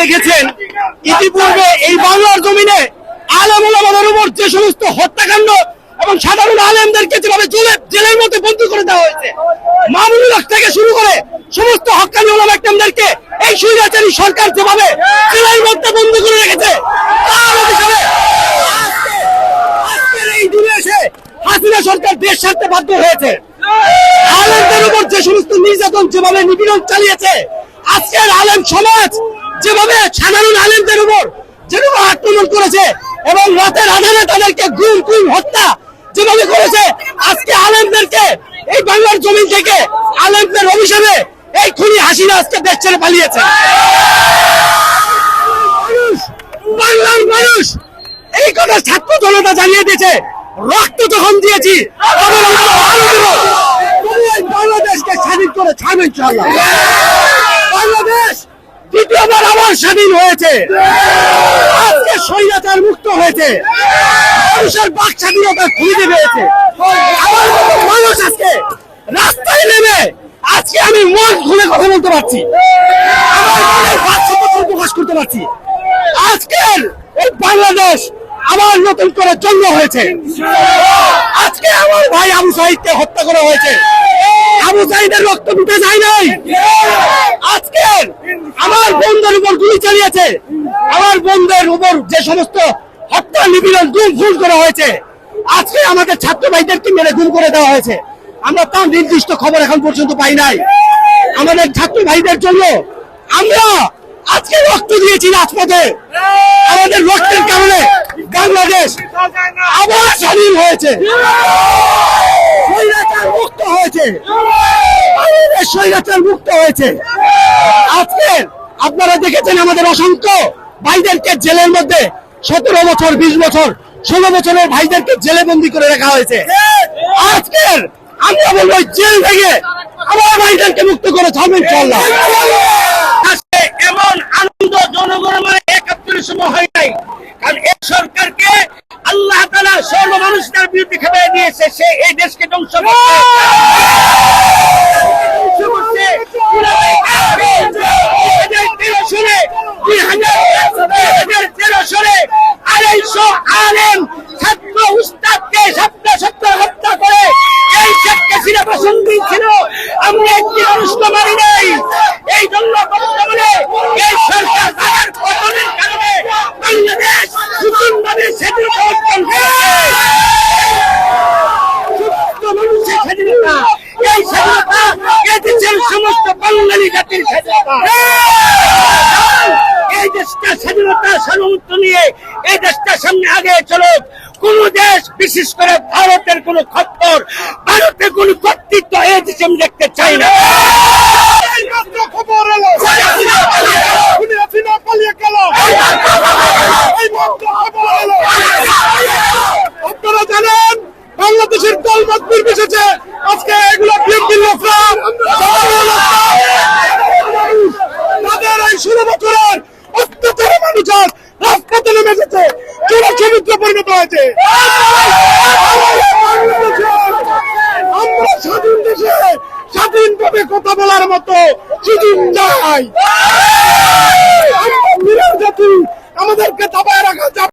দেখেছেন ইতিপূর্বে এই বাংলার জমিনে আলেম ওলামাদের উপর যে সমস্ত হত্যাকাণ্ড এবং সাধারণ আলেমদেরকে যেভাবে জেলে জেলের মধ্যে বন্দী করে দেওয়া হয়েছে, মামুনুল থেকে শুরু করে সমস্ত হকানি ওলামা একদমদেরকে এই স্বৈরাচারী সরকার যেভাবে জেলের মধ্যে বন্দী করে রেখেছে, তার অভিশাপে এই দিনে এসে হাসিনা সরকার দেশ ছাড়তে বাধ্য হয়েছে। আলেমদের উপর যে সমস্ত নির্যাতন যেভাবে নিপীড়ন চালিয়েছে, আজকের আলেম সমাজ যেভাবে সাধারণ আলেমদের উপর যেভাবে আক্রমণ করেছে এবং রাতের আধারে তাদেরকে গুম গুম হত্যা যেভাবে করেছে, আজকে আলেমদেরকে এই বাংলার জমিন থেকে আলেমদের অভিশাপে এই খুনি হাসিনা আজকে দেশ ছেড়ে পালিয়েছে। বাংলার মানুষ এই কথা ছাত্র জনতা জানিয়ে দিয়েছে, রক্ত যখন দিয়েছি বাংলাদেশকে স্বাধীন করে ছাড়বে ইনশাআল্লাহ। বাংলাদেশ দ্বিতীয়বার আবার স্বাধীন হয়েছে। আজকে স্বৈরাচার মুক্ত হয়েছে। মানুষের বাক স্বাধীনতা খুঁজে পেয়েছে আমার মানুষ আজকে রাস্তায় নেমে আজকে আমি মন খুলে কথা বলতে পারছি। আমার প্রকাশ করতে পারছি। আজকের এই বাংলাদেশ আবার নতুন করে জন্ম হয়েছে। আজকে আমার ভাই আবু সাহিদকে হত্যা করা হয়েছে। আবু সাহিদের রক্ত মুখে যায় নাই। আজকের আমার বন্ধের উপর গুলি চালিয়েছে। আমার বন্ধের উপর যে সমস্ত হত্যা, নিপীড়ন, গুম, খুন করা হয়েছে, আজকে আমাদের ছাত্র ভাইদেরকে মেরে গুম করে দেওয়া হয়েছে। আমরা তার নির্দিষ্ট খবর এখন পর্যন্ত পাই নাই। আমাদের ছাত্র ভাইদের জন্য আমরা আজকে রক্ত দিয়েছি রাজপথে। আমাদের রক্তের কারণে বাংলাদেশ আবার স্বাধীন হয়েছে। মুক্ত হয়েছে। মুক্ত হয়েছে। আজকে আপনারা দেখেছেন আমাদের অসংখ্য ভাইদেরকে জেলের মধ্যে সতেরো বছর, বিশ বছর, ষোলো বছরের ভাইদেরকে জেলে বন্দি করে রাখা হয়েছে। আজকের আমরা বলব জেল থেকে আমার ভাইদেরকে মুক্ত করে চল্লাহ আজকে এমন আনন্দ জনগণের মানে সময় হয় নাই। কারণ এই সরকারকে আল্লাহ তালা সর্ব মানুষদের বিরুদ্ধে খেপে দিয়েছে, সে এই দেশকে ধ্বংস আড়াইশো আলেম ছাত্র উস্তাদকে সত্য সত্য হত্যা করে। এই সিনে পছন্দ ছিল। আমরা একটি মানুষকে মারি নাই। এই জন্য বর্তমানে এই সরকার তাদের পতনের কারণে বাংলাদেশ নতুন ভাবে স্বাধীনতা অর্জন করেছে সমস্ত মানুষের স্বাধীনতা এই স্বাধীনতা এই দেশের সমস্ত এই দেশটা নিয়ে এই দেশটা সামনে আগে চলো কোন দেশ, বিশেষ করে ভারতের কোন খপ্পর আছে আমরা স্বাধীন দেশে স্বাধীনভাবে কথা বলার মতো সুযোগ নাই। আমরা জাতি, আমাদেরকে দাবায় রাখা